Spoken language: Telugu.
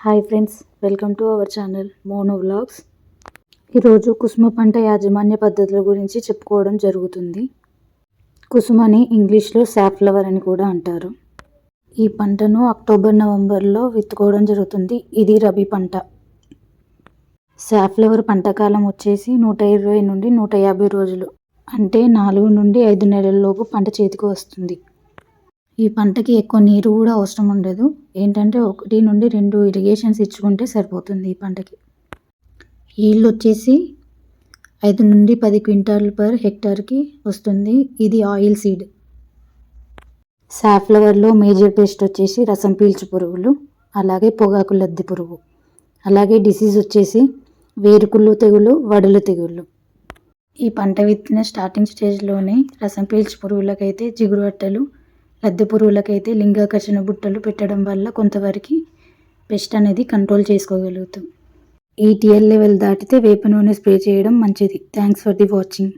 Hi friends welcome to our channel mono vlogs ఈరోజు కుసుమ పంట యాజమాన్య పద్ధతుల గురించి చెప్పుకోవడం జరుగుతుంది. కుసుమని ఇంగ్లీష్లో సాఫ్లవర్ అని కూడా అంటారు. ఈ పంటను అక్టోబర్ నవంబర్లో విత్తుకోవడం జరుగుతుంది. ఇది రబీ పంట. సాఫ్లవర్ పంట కాలం వచ్చేసి నూట ఇరవై నుండి నూట యాభై రోజులు అంటే నాలుగు నుండి ఐదు నెలల లోపు పంట చేతికి వస్తుంది. ఈ పంటకి ఎక్కువ నీరు కూడా అవసరం ఉండదు. ఏంటంటే ఒకటి నుండి రెండు ఇరిగేషన్స్ ఇచ్చుకుంటే సరిపోతుంది ఈ పంటకి. ఈల్డ్ వచ్చేసి ఐదు నుండి పది క్వింటాల్ పర్ హెక్టార్కి వస్తుంది. ఇది ఆయిల్ సీడ్. సాఫ్లవర్లో మేజర్ పేస్ట్ వచ్చేసి రసం పీల్చు పురుగులు అలాగే పొగాకు లద్ది పురుగు అలాగే డిసీజ్ వచ్చేసి వేరుకుళ్ళు తెగులు వడలు తెగుళ్ళు ఈ పంట విత్తిన స్టార్టింగ్ స్టేజ్లోనే రసం పీల్చు పురుగులకైతే జిగురు అట్టలు లద్దె పురుగులకైతే లింగాకర్షణ బుట్టలు పెట్టడం వల్ల కొంతవరకు పెస్ట్ అనేది కంట్రోల్ చేసుకోగలుగుతాం. ఈ లెవెల్ దాటితే వేప నూనె స్ప్రే చేయడం మంచిది. Thanks for the watching.